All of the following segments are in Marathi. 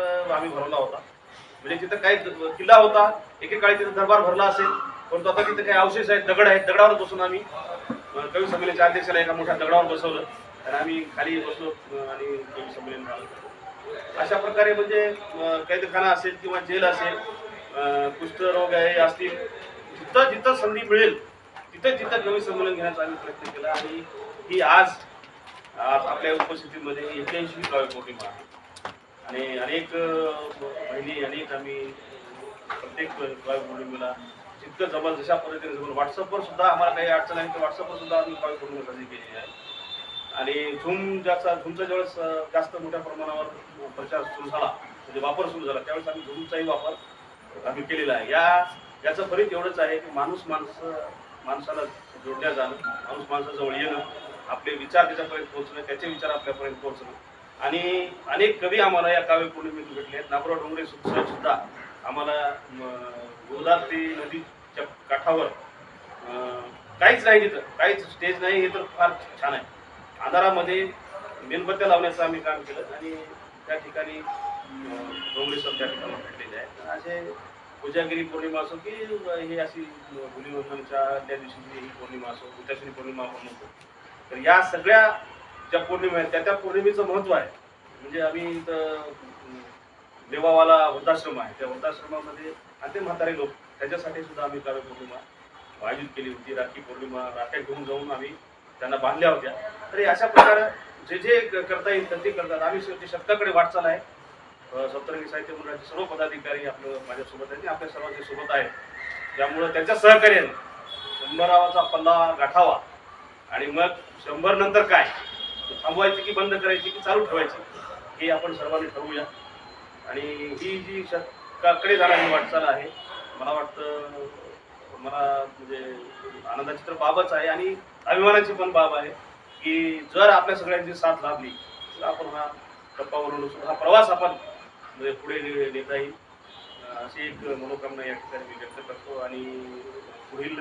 आम्ही भरवला होता. म्हणजे तिथं काही किल्ला होता एकेकाळी तिथं दरबार भरला असेल. परंतु आता तिथे काही अवशेष आहेत दगड आहेत. दगडावर बसून आम्ही कवी संमेलनाच्या अध्यक्षाला एका मोठ्या दगडावर बसवलं. आणि आम्ही खाली बसलो आणि कवी संमेलन झालं अशा प्रकारे म्हणजे कैदखाना असेल किंवा जेल असेल कुष्ठरोग आहे असतील जिथं जिथं संधी मिळेल तिथं तिथं कवी संमेलन घेण्याचा आम्ही प्रयत्न केला. आणि ही आज आज आपल्या उपस्थितीमध्ये एक्क्याऐंशी काव्य पौर्णिमा आहे. आणि अनेक बहिणी अनेक आम्ही प्रत्येक काव्य पौर्णिमेला जितकं जमल जशा पद्धतीने जमल व्हॉट्सअपवर सुद्धा आम्हाला काही अडचण आहे तर व्हॉट्सअपवर सुद्धा आम्ही काव्य पौर्णिमा साजरी केलेली आहे. आणि झूम ज्याचा झूमचा ज्यावेळेस जास्त मोठ्या प्रमाणावर प्रचार सुरू झाला म्हणजे वापर सुरू झाला त्यावेळेस आम्ही झूमचाही वापर आम्ही केलेला आहे. या याचं फलित एवढंच आहे की माणूस माणसं माणसाला जोडल्या जाणं माणूस माणसाजवळ येणं आपले विचार त्याच्यापर्यंत पोहोचणं त्याचे विचार आपल्यापर्यंत पोहोचणं आणि अनेक कवी आम्हाला या काव्य पौर्णिमेत भेटले आहेत. नागराव डोंगरे सुद्धा आम्हाला गोदावरी नदीच्या काठावर काहीच नाही तिथं. काहीच स्टेज नाही हे तर फार छान आहे. अंधारामध्ये मेणबत्त्या लावण्याचं आम्ही काम केलं आणि त्या ठिकाणी डोंगरे सर त्या ठिकाणी भेटलेले आहेत. असे पूजागिरी पौर्णिमा असो की ही अशी गुलीवर्धनच्या त्या दिवशीची ही पौर्णिमा असो उद्याशी पौर्णिमा आपण म्हणतो. तर या सगळ्या ज्या पौर्णिमा आहेत त्या त्या पौर्णिमेचं महत्त्व आहे. म्हणजे आम्ही इथं देवावाला वृद्धाश्रम आहे. त्या वृद्धाश्रमामध्ये अति म्हातारे लोक त्याच्यासाठी सुद्धा आम्ही काव्य पौर्णिमा आयोजित केली होती. राखी पौर्णिमा राख्या घेऊन जाऊन आम्ही त्यांना बांधल्या होत्या. तरी अशा प्रकारे जे जे क- करता येईल तर ते करतात. आम्ही शेवटी शतकाकडे वाटचाल आहे. सप्तरंगी साहित्य मंडळाचे सर्व पदाधिकारी आपलं माझ्यासोबत आहेत. आपल्या सर्वांच्या सोबत आहेत. त्यामुळं त्यांच्या सहकार्याने शंभरावाचा पल्ला गाठावा. आणि मग शंभर नंतर काय? थांबवायची की बंद करायची की चालू ठेवायची हे आपण सर्वांनी ठरवूया. आणि ही जी शतकाकडे जाणारी वाटचाल आहे मला वाटतं मला म्हणजे आनंदाची तर बाबच आहे आणि अभिमानाची पण बाब आहे की जर आपल्या सगळ्यांची साथ लाभली तर आपण हा टप्पावरून हा प्रवास आपण म्हणजे पुढे ने- नेता येईल. अशी एक मनोकामना या ठिकाणी मी व्यक्त करतो आणि पुढील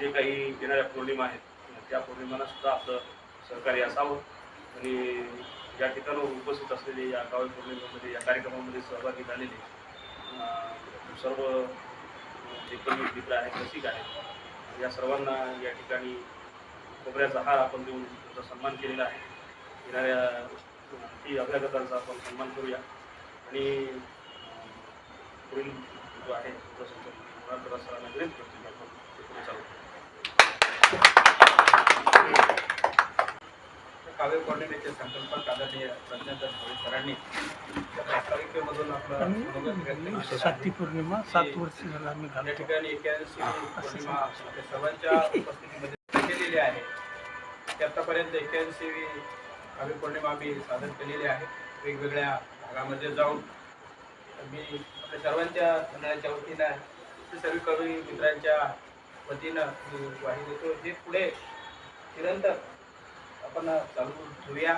जे काही येणाऱ्या पौर्णिमा आहेत त्या पौर्णिमांना सुद्धा आपलं सहकार्य असावं. आणि या ठिकाणी उपस्थित असलेले या काव्य पौर्णिमेमध्ये या कार्यक्रमामध्ये सहभागी झालेले सर्व जे पण मित्र आहेत रसिक आहेत या सर्वांना या ठिकाणी खोबऱ्याचा हार आपण देऊन त्यांचा सन्मान केलेला आहे. येणाऱ्या ती अभ्यागतांचा आपण सन्मान करूया. आणि पुढील जो आहे तो सरांना विरोध करतो आपण ते पुढे चालू काव्य पौर्णिमेचे संकल्पक आदरणीय सरांनी त्या प्रास्ताविकेमधून आपलं मनोगत व्यक्त केलेलं आहे. साती पौर्णिमा सात वर्ष झालं आम्ही या ठिकाणी पौर्णिमा आपल्या सर्वांच्या उपस्थितीमध्ये केलेली आहे. आतापर्यंत एक्क्याऐंशी काव्य पौर्णिमा आम्ही सादर केलेली आहे. वेगवेगळ्या भागामध्ये जाऊन मी आपल्या सर्वांच्या मंडळाच्या वतीनं ते सर्व कवी मित्रांच्या वतीनं मी ग्वाही देतो हे पुढे निरंतर आपण चालू ठेवूया